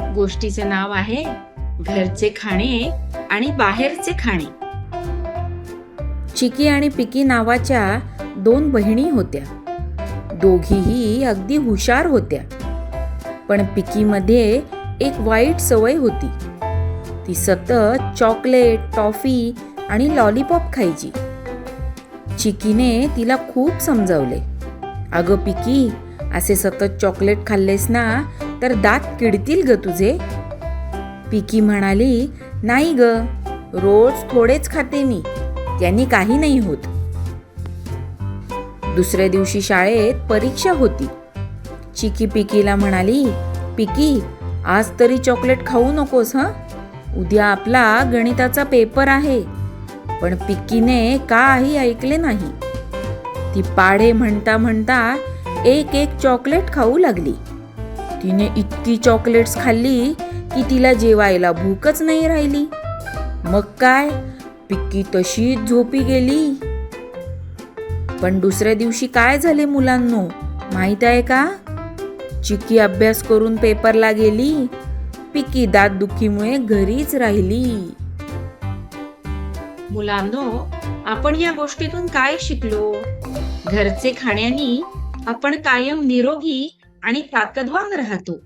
गोष्टीचे नाव आहे घरचे खाणे आणि बाहेरचे खाणे. चिकी आणि पिकी नावाच्या दोन बहिणी होत्या. दोघीही अगदी हुशार होत्या. पण पिकीमध्ये एक वाईट सवय होती. ती सतत चॉकलेट टॉफी आणि लॉलीपॉप खायची. चिकीने तिला खूप समजावले. अगं पिकी असे सतत चॉकलेट खाल्लेस ना तर दात किडतील ग तुझे. पिकी म्हणाली नाही ग रोज थोडेच खाते मी त्यांनी काही नाही होत. दुसऱ्या दिवशी शाळेत परीक्षा होती. चिकी पिकीला म्हणाली पिकी आज तरी चॉकलेट खाऊ नकोस हं? उद्या आपला गणिताचा पेपर आहे. पण पिकीने काही ऐकले नाही. ती पाढे म्हणता म्हणता एक एक चॉकलेट खाऊ लागली. तिने इतकी चॉकलेट्स खाल्ली की तिला जेवायला भूकच नाही राहिली. मग काय? पिक्की तशीच झोपी गेली. पण दुसऱ्या दिवशी काय झाले मुलांनो? माहीत आहे का? चिक्की अभ्यास करून पेपरला गेली. पिकी दात दुखीमुळे घरीच राहिली. मुलांनो आपण या गोष्टीतून काय शिकलो? घरचे खाण्यानी आपण कायम निरोगी आणि ताकदवान राहतो.